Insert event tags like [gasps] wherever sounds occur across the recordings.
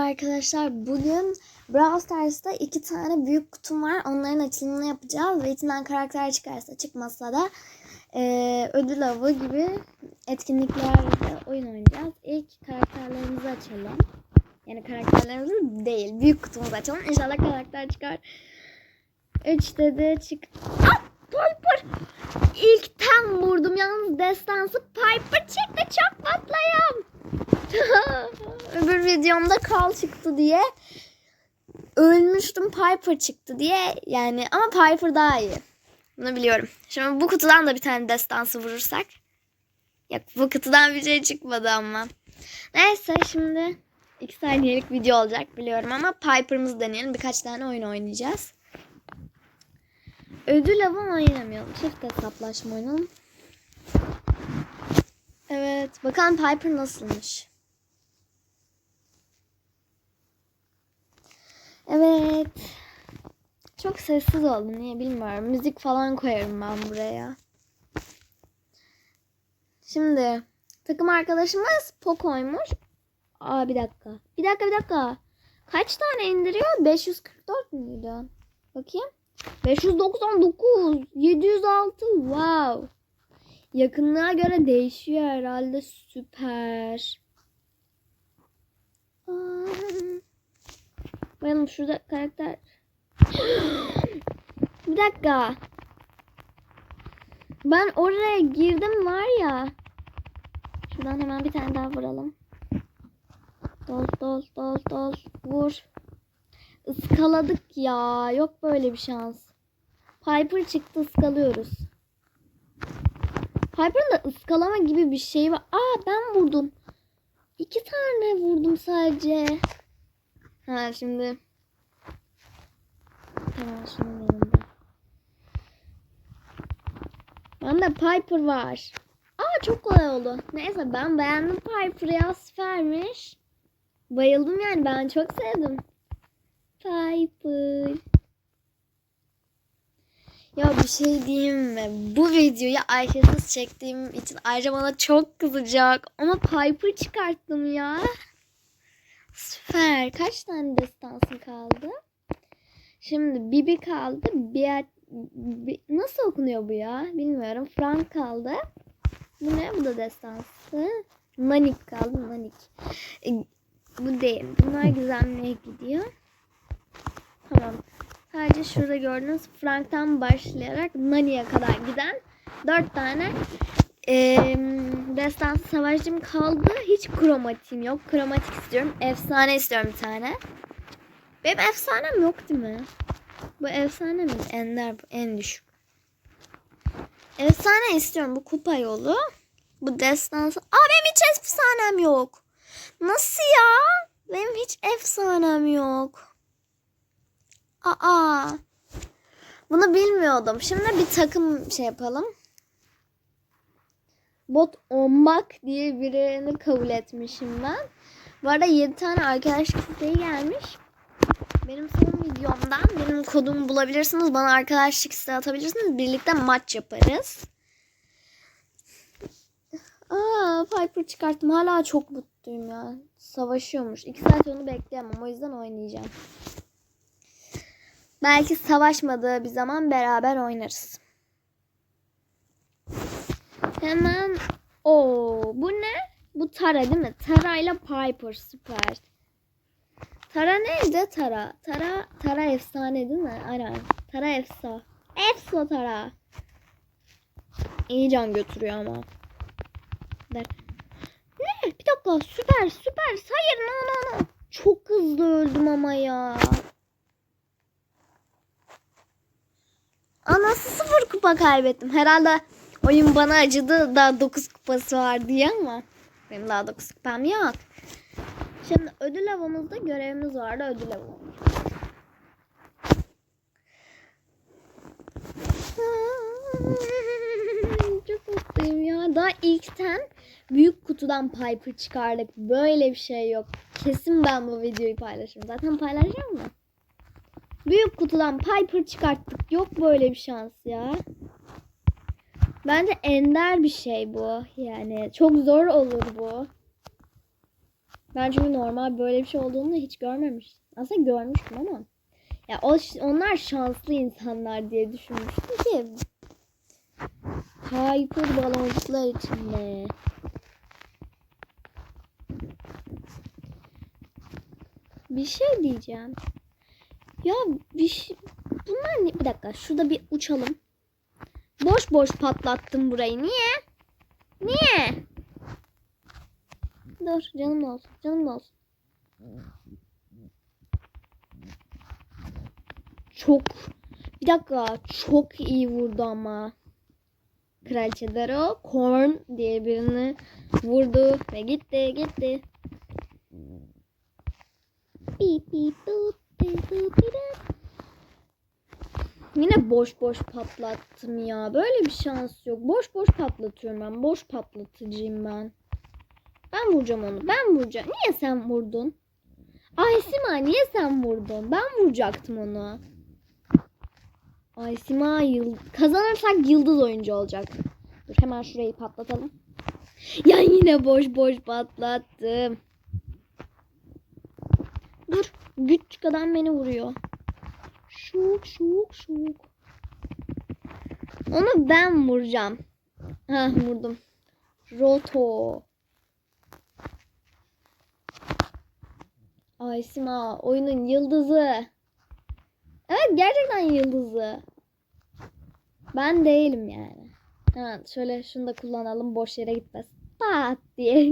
Merhaba arkadaşlar. Bugün Brawl Stars'ta iki tane büyük kutum var. Onların açılımını yapacağız. Ve içinden karakter çıkarsa çıkmazsa da eee, ödül avı gibi etkinliklerle oyun oynayacağız. İlk karakterlerimizi açalım. Yani karakterlerimizi değil. Büyük kutumuzu açalım. İnşallah karakter çıkar. Üçte de çık... Ah! Piper! İlkten vurdum. Yalnız destansı Piper çıktı. Çok videomda kal çıktı diye ölmüştüm Piper çıktı diye yani ama Piper daha iyi. Bunu biliyorum. Şimdi bu kutudan da bir tane destansı vurursak. Yok bu kutudan bir şey çıkmadı ama. Neyse şimdi 2 saniyelik video olacak biliyorum ama Piper'ımızı deneyelim. Birkaç tane oyun oynayacağız. Ödül avı oynamayalım. Çift hesaplaşma oynayalım. Evet. Bakalım Piper nasılmış. Evet. Çok sessiz oldu. Niye bilmiyorum. Müzik falan koyarım ben buraya. Şimdi takım arkadaşımız Poco'ymuş. Aa bir dakika. Bir dakika bir dakika. Kaç tane indiriyor? 544 müydü? Bakayım. 599, 706. Wow. Yakınlığa göre değişiyor herhalde. Süper. Aa. Bakalım şurada karakter. [gasps] Bir dakika. Ben oraya girdim var ya. Şuradan hemen bir tane daha vuralım. Dol dol dol dol. Vur. Iskaladık ya. Yok böyle bir şans. Piper çıktı ıskalıyoruz. Piper'ın da ıskalama gibi bir şey var. Aa ben vurdum. İki tane vurdum sadece. Ha şimdi. Tamam şunun yanında. Bende Piper var. Aa çok kolay oldu. Neyse ben beğendim Piper'ı ya süpermiş. Bayıldım yani ben çok sevdim. Piper. Ya bir şey diyeyim mi? Bu videoyu Ayşe'siz çektiğim için ayrıca bana çok kızacak. Ama Piper çıkarttım ya. Süper. Kaç tane destansın kaldı? Şimdi Bibi kaldı. Biat, Bi- nasıl okunuyor bu ya? Bilmiyorum. Frank kaldı. Bu ne? Bu da destansı. Nanik kaldı. Nanik. E, bu değil. Bunlar gizemliğe gidiyor. Tamam. Sadece şurada gördüğünüz Frank'tan başlayarak Nani'ye kadar giden dört tane destansı savaşçım kaldı. Hiç kromatiğim yok. Kromatik istiyorum. Efsane istiyorum bir tane. Benim efsanem yok değil mi? Bu efsane mi? Ender bu. En düşük. Efsane istiyorum. Bu kupa yolu. Bu destansı. Aa benim hiç efsanem yok. Nasıl ya? Benim hiç efsanem yok. Aa. Bunu bilmiyordum. Şimdi bir takım şey yapalım. Bot olmak diye birini kabul etmişim ben. Bu arada 7 tane arkadaş isteği gelmiş. Benim son videomdan benim kodumu bulabilirsiniz. Bana arkadaşlık isteği atabilirsiniz. Birlikte maç yaparız. Aa, Piper çıkarttım. Hala çok mutluyum ya. Savaşıyormuş. 2 saat onu bekleyemem. O yüzden oynayacağım. Belki savaşmadığı bir zaman beraber oynarız. Hemen o bu ne? Bu Tara değil mi? Tara ile Piper süper. Tara neydi? Tara. Tara Tara efsane değil mi? Aynen. Tara efsa. Efsa Tara. İyi can götürüyor ama. Der. Ne? Bir dakika süper süper. Hayır no no no. Çok hızlı öldüm ama ya. Aa, nasıl sıfır kupa kaybettim? Herhalde oyun bana acıdı. Daha 9 kupası var diye ama. Benim daha 9 kupam yok. Şimdi ödül avımızda görevimiz vardı. Ödül avı. [laughs] Çok mutluyum ya. Daha ilkten büyük kutudan Piper çıkardık. Böyle bir şey yok. Kesin ben bu videoyu paylaşırım. Zaten paylaşacağım mı? Büyük kutudan Piper çıkarttık. Yok böyle bir şans ya. Bence ender bir şey bu. Yani çok zor olur bu. Ben çünkü normal böyle bir şey olduğunu hiç görmemiştim. Aslında görmüştüm ama. Ya o, onlar şanslı insanlar diye düşünmüştüm ki. Piper baloncuklar içinde. Bir şey diyeceğim. Ya bir şey... Bunlar ne? Bir dakika şurada bir uçalım. Boş boş patlattım burayı. Niye? Niye? Dur canım olsun. Canım olsun. Çok bir dakika çok iyi vurdu ama. Kraliçe Daro Korn diye birini vurdu ve gitti gitti. Bip bip boop, boop, bip boop. Yine boş boş patlattım ya. Böyle bir şans yok. Boş boş patlatıyorum ben. Boş patlatıcıyım ben. Ben vuracağım onu. Ben vuracağım. Niye sen vurdun? Ay Sima niye sen vurdun? Ben vuracaktım onu. Ay Sima yıl kazanırsak yıldız oyuncu olacak. Dur hemen şurayı patlatalım. Ya yine boş boş patlattım. Dur küçük adam beni vuruyor. Şuk şuk şuk. Onu ben vuracağım. Ha vurdum. Roto. Ay Sima oyunun yıldızı. Evet gerçekten yıldızı. Ben değilim yani. Ha, şöyle şunu da kullanalım boş yere gitmez. Pat diye.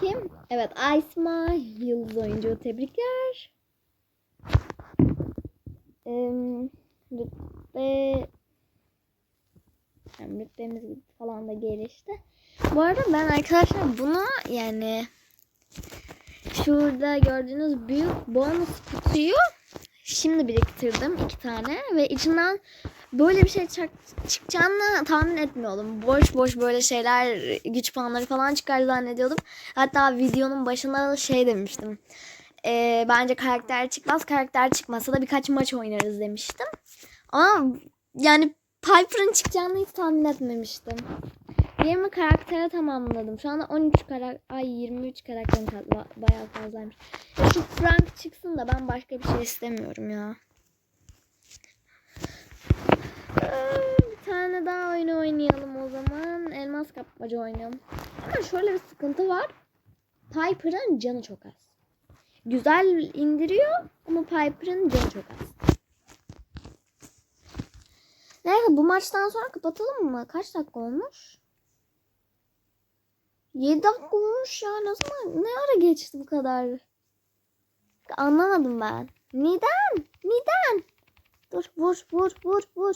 Kim? Evet Aysma yıldız oyuncu tebrikler. Rütbe yani rütbemiz falan da gelişti. Bu arada ben arkadaşlar bunu yani şurada gördüğünüz büyük bonus kutuyu şimdi biriktirdim iki tane ve içinden böyle bir şey çık- çıkacağını tahmin etmiyordum. Boş boş böyle şeyler güç puanları falan çıkar zannediyordum. Hatta videonun başında da şey demiştim. Ee, bence karakter çıkmaz. Karakter çıkmasa da birkaç maç oynarız demiştim. Ama yani Piper'ın çıkacağını hiç tahmin etmemiştim. 20 karaktere tamamladım. Şu anda 13 karakter, ay 23 karakterim kaldı. Ba- Bayağı fazlaymış. Şu Frank çıksın da ben başka bir şey istemiyorum ya. Ee, Bir tane daha oyun oynayalım o zaman. Elmas kapmaca oynayalım. Ama şöyle bir sıkıntı var. Piper'ın canı çok az. Güzel indiriyor ama Piper'ın canı çok az. Neyse bu maçtan sonra kapatalım mı? Kaç dakika olmuş? 7 dakika olmuş ya. Zaman ne ara geçti bu kadar? Anlamadım ben. Neden? Neden? Dur vur vur vur vur.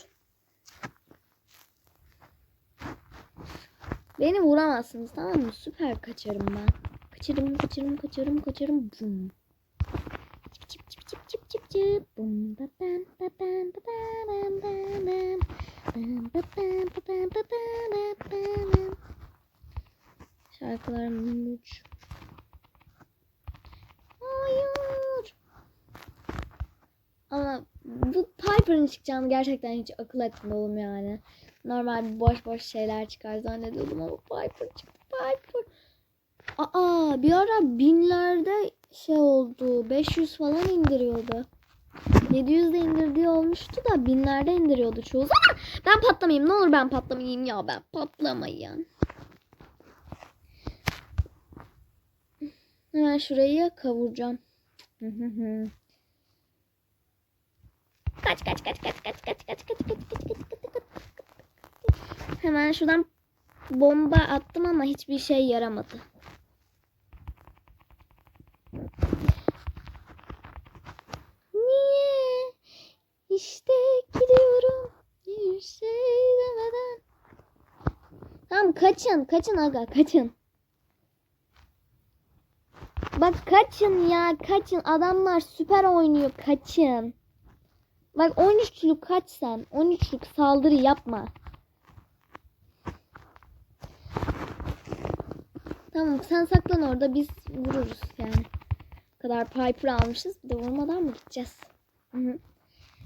Beni vuramazsınız tamam mı? Süper kaçarım ben. Kaçarım kaçarım kaçarım kaçarım. Bum. Çıp çıp çıp çıp çıp çıp. Bum ba bam ba bam ba bam bam bam. Bam ba bam ba bam ba bam ba bam. Şarkılarım uç. Hayır. Ama bu Piper'ın çıkacağını gerçekten hiç akıl etmiyorum yani. Normal boş boş şeyler çıkar zannediyordum ama Piper çıktı. Piper. Aa bir ara binlerde şey oldu. 500 falan indiriyordu. 700 de indirdiği olmuştu da binlerde indiriyordu çoğu zaman. Ben patlamayayım. Ne olur ben patlamayayım ya ben patlamayayım. Hemen şurayı kavuracağım. kaç kaç kaç kaç kaç kaç kaç kaç kaç kaç kaç kaç Hemen şuradan bomba attım ama hiçbir şey yaramadı. Niye? İşte gidiyorum bir şey demeden. Tamam kaçın kaçın aga kaçın. Bak kaçın ya kaçın adamlar süper oynuyor kaçın. Bak 13'lük kaç sen 13'lük saldırı yapma. Tamam sen saklan orada biz vururuz yani. Bu kadar Piper almışız bir de vurmadan mı gideceğiz? Hı hı.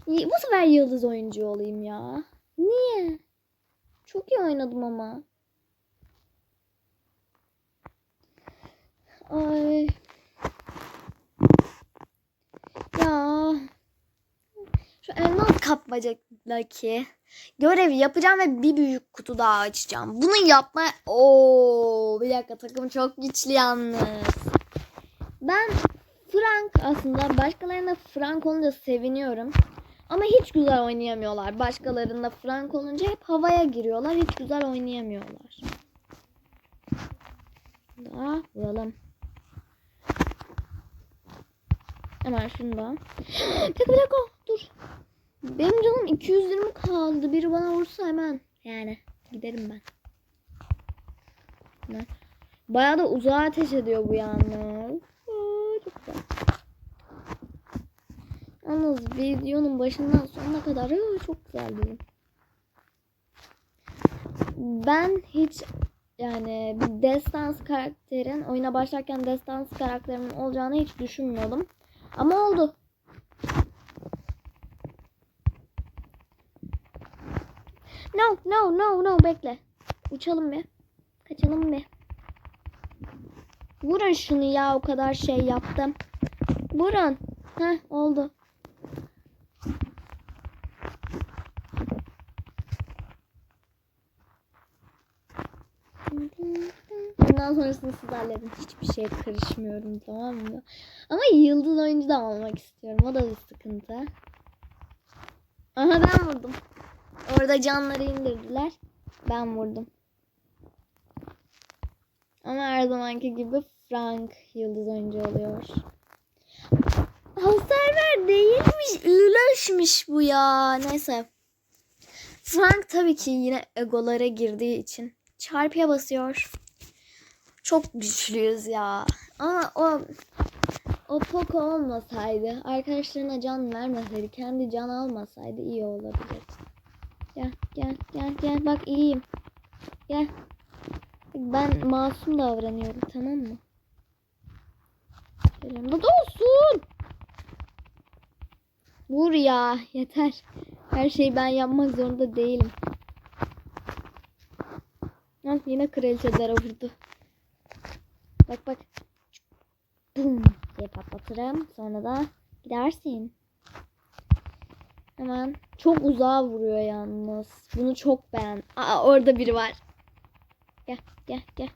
Bu sefer yıldız oyuncu olayım ya. Niye? Çok iyi oynadım ama. Ay. Ya. Şu elmas kapmacadaki görevi yapacağım ve bir büyük kutu daha açacağım. Bunu yapma... Oo, bir dakika takım çok güçlü yalnız. Ben Frank aslında başkalarında Frank olunca seviniyorum. Ama hiç güzel oynayamıyorlar. Başkalarında Frank olunca hep havaya giriyorlar. Hiç güzel oynayamıyorlar. Daha vuralım. Hemen şunu da. [gasps] Bir dakika bir dakika dur. Benim canım 220 kaldı. Biri bana vursa hemen. Yani giderim ben. Hemen. Bayağı da uzağa ateş ediyor bu yalnız. Çok güzel. Yalnız videonun başından sonuna kadar çok güzel dedim. Ben hiç yani bir destans karakterin oyuna başlarken destans karakterimin olacağını hiç düşünmüyordum. Ama oldu. No, no, no, no bekle. Uçalım bir. Kaçalım bir. Vurun şunu ya o kadar şey yaptım. Vurun. Heh oldu. Bundan sonrasını siz halledin. Hiçbir şeye karışmıyorum tamam mı? Ama yıldız oyuncu da olmak istiyorum. O da bir sıkıntı. Aha ben vurdum. Orada canları indirdiler. Ben vurdum. Ama her zamanki gibi Frank yıldız oyuncu oluyor. O server değilmiş. Üleşmiş bu ya. Neyse. Frank tabii ki yine egolara girdiği için çarpıya basıyor. Çok güçlüyüz ya. Ama o o Poco olmasaydı, arkadaşlarına can vermeseydi, kendi can almasaydı iyi olabilir. Gel, gel, gel, gel. Bak iyiyim. Gel. Ben masum davranıyorum, tamam mı? Yanımda da olsun. Vur ya, yeter. Her şeyi ben yapmak zorunda değilim. Al yine kraliçelere vurdu. Bak bak. Bum diye patlatırım. Sonra da gidersin. Hemen. Çok uzağa vuruyor yalnız. Bunu çok beğen. Aa orada biri var. Gel gel gel.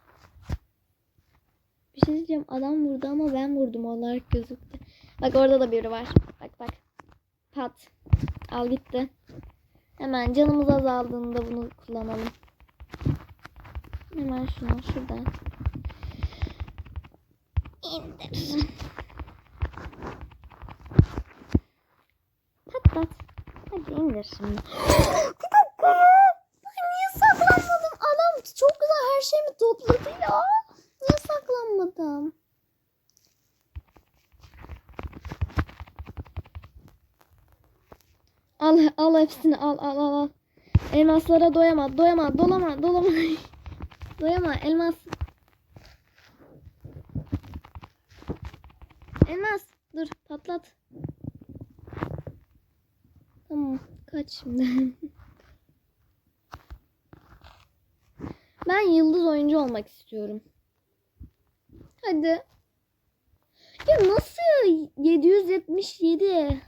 Bir şey diyeceğim. Adam vurdu ama ben vurdum olarak gözüktü. Bak orada da biri var. Bak bak. Pat. Al gitti. Hemen canımız azaldığında bunu kullanalım. Hemen şunu şuradan indir. Patlat. Hadi indir şimdi. [gasps] Bir dakika ya. Ben niye saklanmadım? Adam çok güzel her şeyimi topladı ya. Niye saklanmadım? Al al hepsini al al al al. Elmaslara doyama doyama dolama dolama. [laughs] doyama elmas. Elmas dur patlat. Tamam kaç şimdi. [laughs] ben yıldız oyuncu olmak istiyorum. Hadi. Ya nasıl 777?